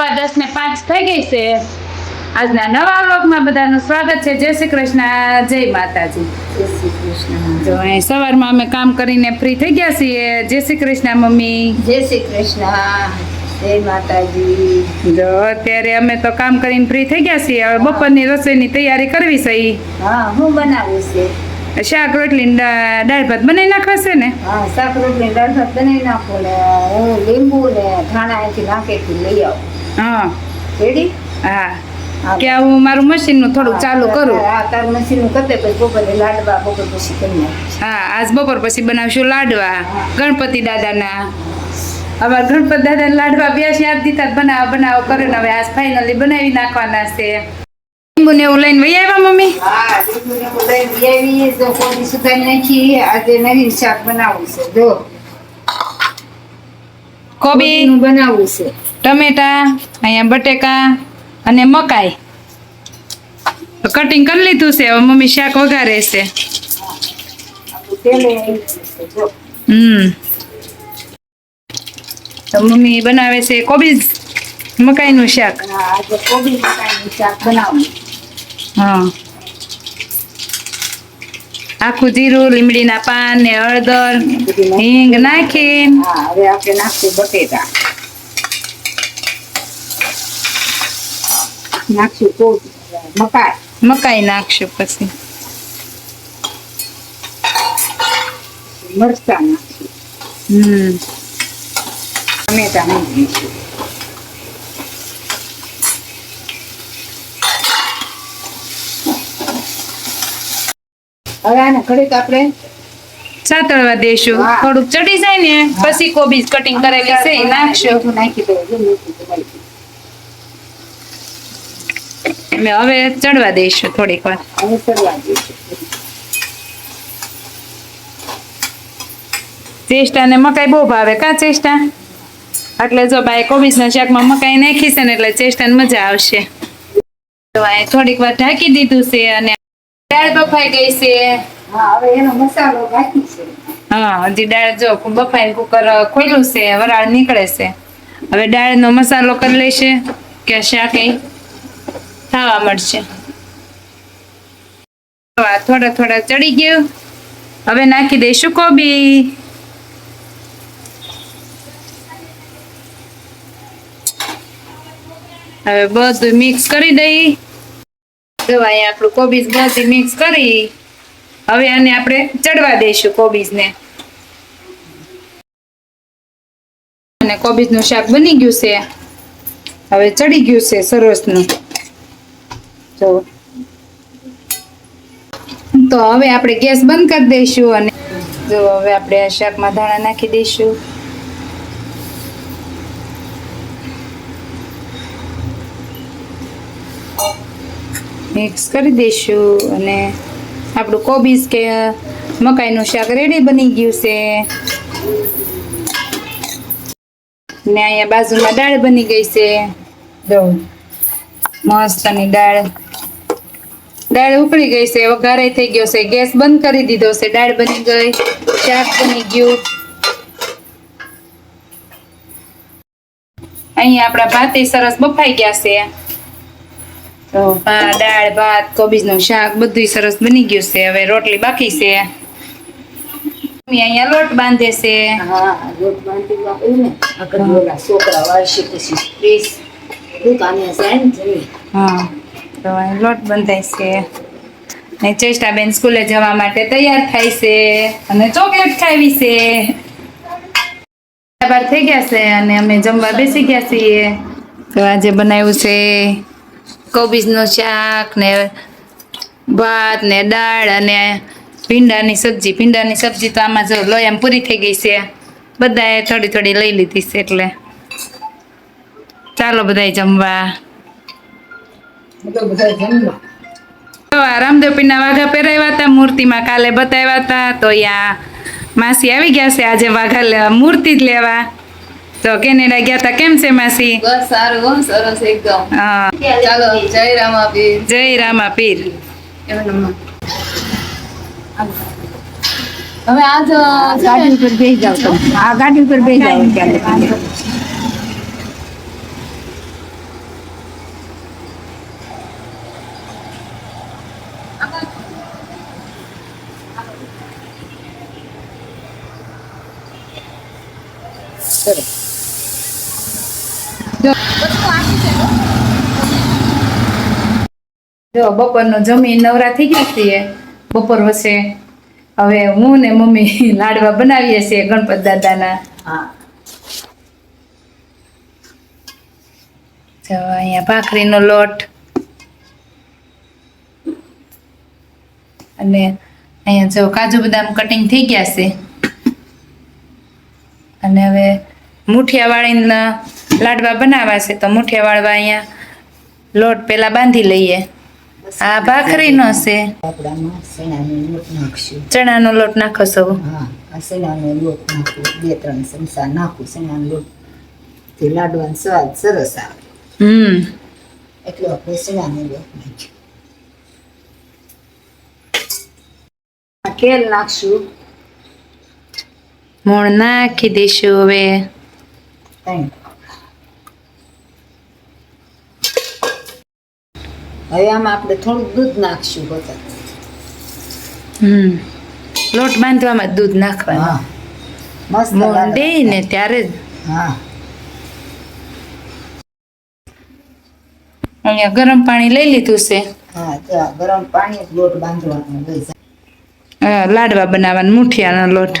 દસ ને પાંચ થઈ ગઈ છે. આજના નવા વ્લોગમાં બધાનું સ્વાગત છે. જય શ્રી કૃષ્ણ. જય માતાજી. જય શ્રી કૃષ્ણ. જો અહીં સવારમાં અમે કામ કરીને ફ્રી થઈ ગયા છીએ. જય શ્રી કૃષ્ણ મમ્મી. જય શ્રી કૃષ્ણ. જય માતાજી. જો અત્યારે અમે તો કામ કરીને ફ્રી થઈ ગયા છીએ. હવે બપોરની રસોઈની તૈયારી કરવી છે. હા હું બનાવું છે. શાક રોટલી દાળ ભાત બનાવી નાખવા છે ને? હા શાક રોટલી દાળ ભાત બનાવી નાખો ને હું લીંબુ ને ધાણા અહીંથી નાખેથી લઈ આવું. હા. રેડી હા. કે હું મારું મશીનનું થોડુંક ચાલુ કરું. હા તાર મશીન કરતે પછી બપોરે લાડવા બપોર પછી કરી હા આજ બપોર પછી બનાવશું લાડવા. ગણપતિ દાદાના. અમારા ગણપતિ દાદા લાડવા બેસી આપી દીધા બનાવ બનાવો કરે ને હવે આજ ફાઇનલી બનાવી નાખવાના છે. લીંબુ ને એવું લઈને વહી આવ્યા મમ્મી? હા લીંબુ ને એવું લઈને જો કોબી સુધારી નાખી આજે નવીન શાક બનાવવું છે. જો. કોબી? બનાવવું છે. ટમેટા અહીંયા બટેકા અને મકાઈ. કટિંગ કરી લીધું છે હવે મમ્મી શાક વઘારે છે. હમ. તો મમ્મી બનાવે છે કોબીજ મકાઈનું શાક. હા કોબી મકાઈનું શાક બનાવવું હા. આખું જીરું લીમડીના પાન ને હળદર હિંગ નાખી હવે આપણે નાખશું બટેટા. નાખશું મકાઈ. મકાઈ નાખશું પછી. મરચા નાખશું. હમ. ટમેટા નાખીશું. હવે આને ઘડીક આપણે સાતળવા દેશું. થોડુંક ચડી જાય ને પછી કોબીજ કટિંગ કરેલી છે એ નાખશું. નાખી હવે ચડવા દઈશું થોડીક વાર. હવે ચડવા દઈશું ચેસ્ટા ને મકાઈ બહુ ભાવે કા ચેષ્ટા? એટલે જો ભાઈ કોબીજના શાકમાં મકાઈ નાખી છે ને એટલે ચેસ્ટાને મજા આવશે. તો અહીં થોડીક વાર ઢાંકી દીધું છે અને દાળ બફાઈ ગઈ છે. હા હવે એનો મસાલો બાકી છે. હા હજી દાળ જો બફાઈ કુકર ખોલ્યું છે વરાળ નીકળે છે. હવે દાળનો મસાલો કરી લેશે કે શાક એ થવા મળશે. થોડા થોડા ચડી ગયું. હવે નાખી દઈશું કોબી. હવે બધું મિક્સ કરી દઈ. જો આપણું કોબીજ બધું મિક્સ કરી. હવે આને આપણે ચડવા દઈશું કોબીજને. અને કોબીજનું શાક બની ગયું છે. હવે ચડી ગયું છે સરસનું. જો. તો હવે આપણે ગેસ બંધ કરી દઈશું અને જો હવે આપણે આ શાકમાં ધાણા નાખી દઈશું. મિક્સ કરી દઈશું અને આપણું કોબીજ કે મકાઈનું શાક રેડી બની ગયું છે. ને અહીંયા બાજુમાં દાળ બની ગઈ છે. મસ્તની દાળ. દાળ ઉકળી ગઈ છે, વઘારે થઈ ગયો છે. ગેસ બંધ કરી દીધો છે. દાળ બની ગઈ, શાક બની ગયું. અહીંયા આપણા ભાતે સરસ બફાઈ ગયા છે. તો દાળ ભાત કોબીજનું શાક બધું સરસ બની ગયું છે. હવે રોટલી બાકી છે. અહીંયા લોટ બાંધે છે. હા લોટ બાંધી છોકરા વાળશે પછી દુકાને હા તો લોટ બંધાય છે. ને ચેષ્ટાબેન સ્કૂલે જવા માટે તૈયાર થાય છે અને ચોકલેટ ખાવી છે. બાર થઈ ગયા છે અને અમે જમવા બેસી ગયા છીએ. તો આજે બનાવ્યું છે કોબીજનું શાક ને ભાત ને દાળ અને ભીંડાની સબ્જી. ભીંડાની સબ્જી તો આમાં જો લોયામ પૂરી થઈ ગઈ છે. બધાએ થોડી થોડી લઈ લીધી છે એટલે. ચાલો બધાય જમવા. રામદેવ રામદેવપીરના વાઘા પહેરાવ્યા હતા મૂર્તિમાં કાલે બતાવ્યા હતા. તો યા માસી આવી ગયા છે આજે વાઘા મૂર્તિ જ લેવા. તો કેનેડા ગયા હતા કેમ છે માસી? બસ સારું હો સરસ એકદમ. હા. ચાલો જય રામાબીર જય રામા પીર હવે આજ ગાડી ઉપર બેસી જાવ તો આ ગાડી ઉપર બેસી જાવ જો બપોરનું જમી નવરા થઈ ગયા છીએ. બપોર વસે હવે હું ને મમ્મી લાડવા બનાવીએ છીએ ગણપત દાદાના. જો અહીંયા ભાખરીનો લોટ. અને અહીંયા જો કાજુ બદામ કટિંગ થઈ ગયા છે. અને હવે મુઠિયા વાળીના લાડવા બનાવવા છે તો મુઠિયા વાળવા અહીંયા. લોટ પેલા બાંધી લઈએ. આ ભાખરીનો છે. ચણાનો લોટ નાખો સૌ. હા આ શેણાનો લોટ નાખું. બે ત્રણ ચમચા નાખું શેણાનો લોટ. તે લાડવાનો સ્વાદ સરસ આવે. હમ. એટલે આપણે શેણાનો લોટ નાખ્યો તેલ નાખશું. મોણ નાખી દઈશું હવે. ત્રણ. હવે આમાં આપણે થોડુંક દૂધ નાખશું બધા. હમ. લોટ બાંધવામાં દૂધ નાખવાનું. મસ્ત મોણ ને ત્યારે હા. અહીંયા ગરમ પાણી લઈ લીધું છે. હા ગરમ પાણી લોટ બાંધવાનો લાડવા બનાવવાનું મુઠિયાનો લોટ.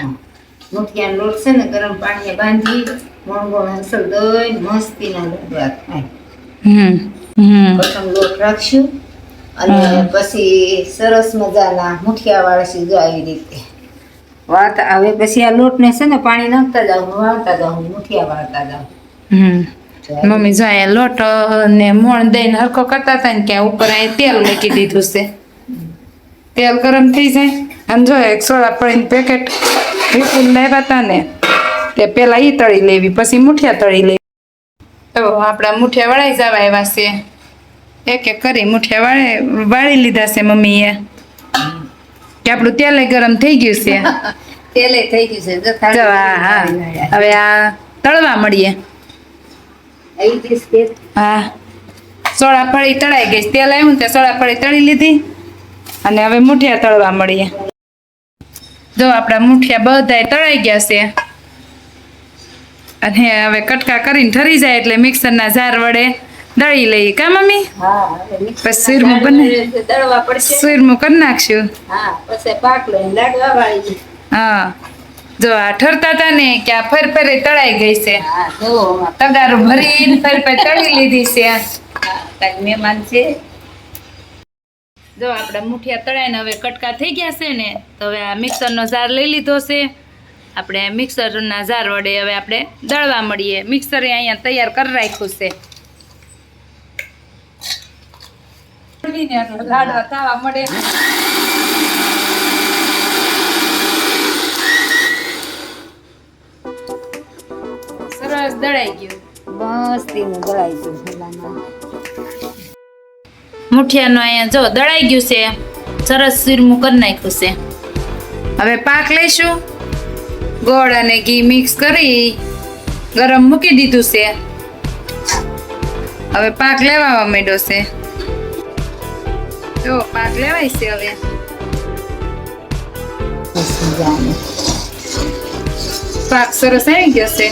મુઠિયાનો લોટ છે ને ગરમ પાણીએ બાંધી મોંઘો મોણ દઈ મસ્તીના લાડવા થાય હમ. પ્રથમ લોટ રાખશું અને પછી સરસ મજાના મુઠિયા વાળશું જો આવી રીતે. વાળતા હવે પછી આ લોટને છે ને પાણી નાખતા જાઉં વાળતા જાઉં મુઠિયા વાળતા જાઉં. મમ્મી જો અહીંયા લોટ ને મોણ દઈને હરખો કરતા હતા ને કે ઉપર અહીંયા તેલ મૂકી દીધું છે. તેલ ગરમ થઈ જાય. અને જો એક સોડા પડીને પેકેટ વિપુલ લાવ્યા હતા ને તે પેલા ઈ તળી લેવી પછી મુઠિયા તળી લેવી. તો આપણા મુઠિયા વળાઈ જવા આવ્યા છે. એક એક કરી મુઠિયા વાળે વાળી લીધા છે મમ્મીએ. કે આપણું તેલે ગરમ થઈ ગયું છે. તેલે થઈ ગયું છે. હા હવે આ તળવા મળીએ. હા. સોળા ફળી તળાઈ ગઈ તેલ આવ્યું ને સોળા ફળી તળી લીધી. અને હવે મુઠિયા તળવા મળીએ. જો આપણા મુઠિયા બધા તળાઈ ગયા છે. અને હવે કટકા કરીને ઠરી જાય એટલે મિક્સરના જાર વડે દળી લઈએ. કા મમ્મી? પછી સુરમું બને. દળવા પડશે. સુરમું કરી નાખશું. હા પછી પાક લઈને લાડવા વાળી હા. જો આ ઠરતા હતા ને કે આ ફર ફરે તળાઈ ગઈ છે. હા જો ભરીને ફર ફર તળી લીધી છે. કાંઈક મહેમાન છે. જો આપણા મુઠિયા તળાઈને હવે કટકા થઈ ગયા છે ને તો હવે આ મિક્સરનો જાર લઈ લીધો છે. આપણે મિક્સરના ઝાર વડે હવે આપણે દળવા મળીએ. મિક્સર અહીંયા તૈયાર કરી રાખ્યું છે. લાડવા થવા મળે. સરસ દળાઈ ગયું. મસ્તીનું દળાઈ ગયું મુઠિયાનો અહીંયા જો દળાઈ ગયું છે. સરસ શીરમું કરી નાખ્યું છે. હવે પાક લઈશું. ગોળ અને ઘી મિક્સ કરી ગરમ મૂકી દીધું છે. હવે પાક લેવા માંડ્યો છે. જો પાક લેવાય છે હવે. પાક સરસ આવી ગયો છે.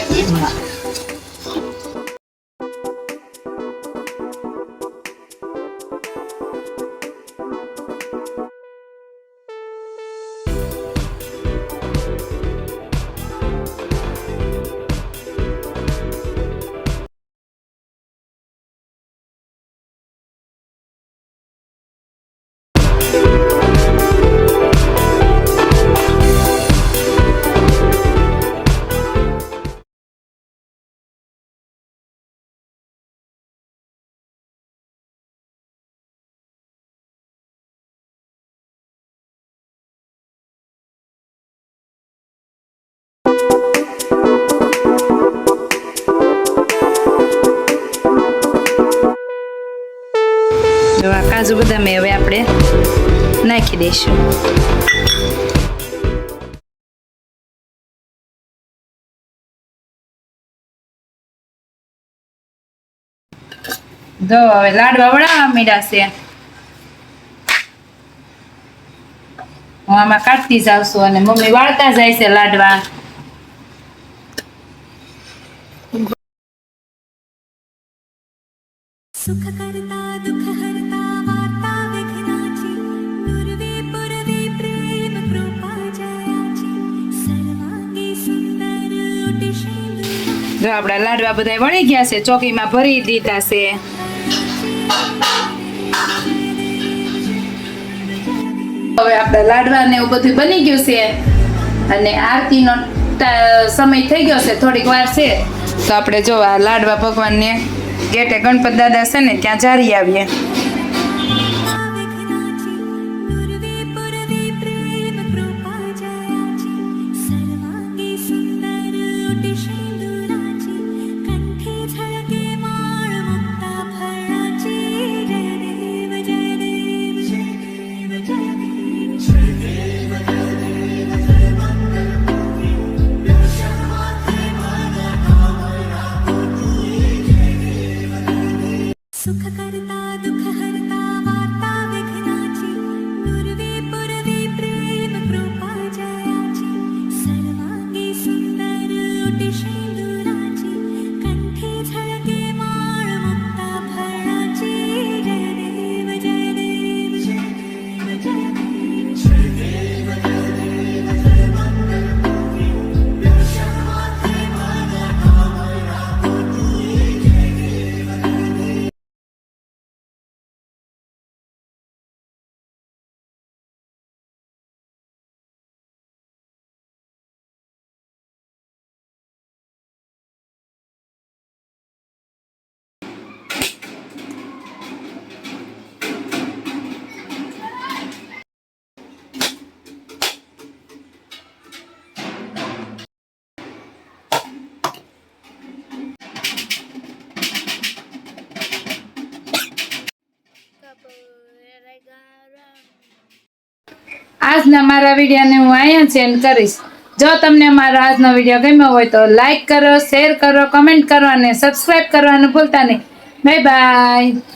કાજુ બદામે હવે આપણે નાખી દઈશું. જો હવે લાડવા વળાવવા મીડા છે. હું આમાં કાઢતી જાઉં છું અને મમ્મી વાળતા જાય છે લાડવા. સુખ કરતા દુઃખ જો આપણા લાડવા બધા વળી ગયા છે, ચોકીમાં ભરી દીધા છે. હવે આપણા લાડવા ને એવું બધું બની ગયું છે અને આરતીનો સમય થઈ ગયો છે, થોડીક વાર છે. તો આપણે જો આ લાડવા ભગવાનને ગેટે ગણપત દાદા છે ને, ત્યાં જારી આવીએ. करता આજના મારા વિડીયોને હું અહીંયા સેન્ડ કરીશ. જો તમને મારો આજનો વીડિયો ગમ્યો હોય તો લાઈક કરો શેર કરો કમેન્ટ કરો અને સબસ્ક્રાઈબ કરવાનું ભૂલતા નહીં. Bye bye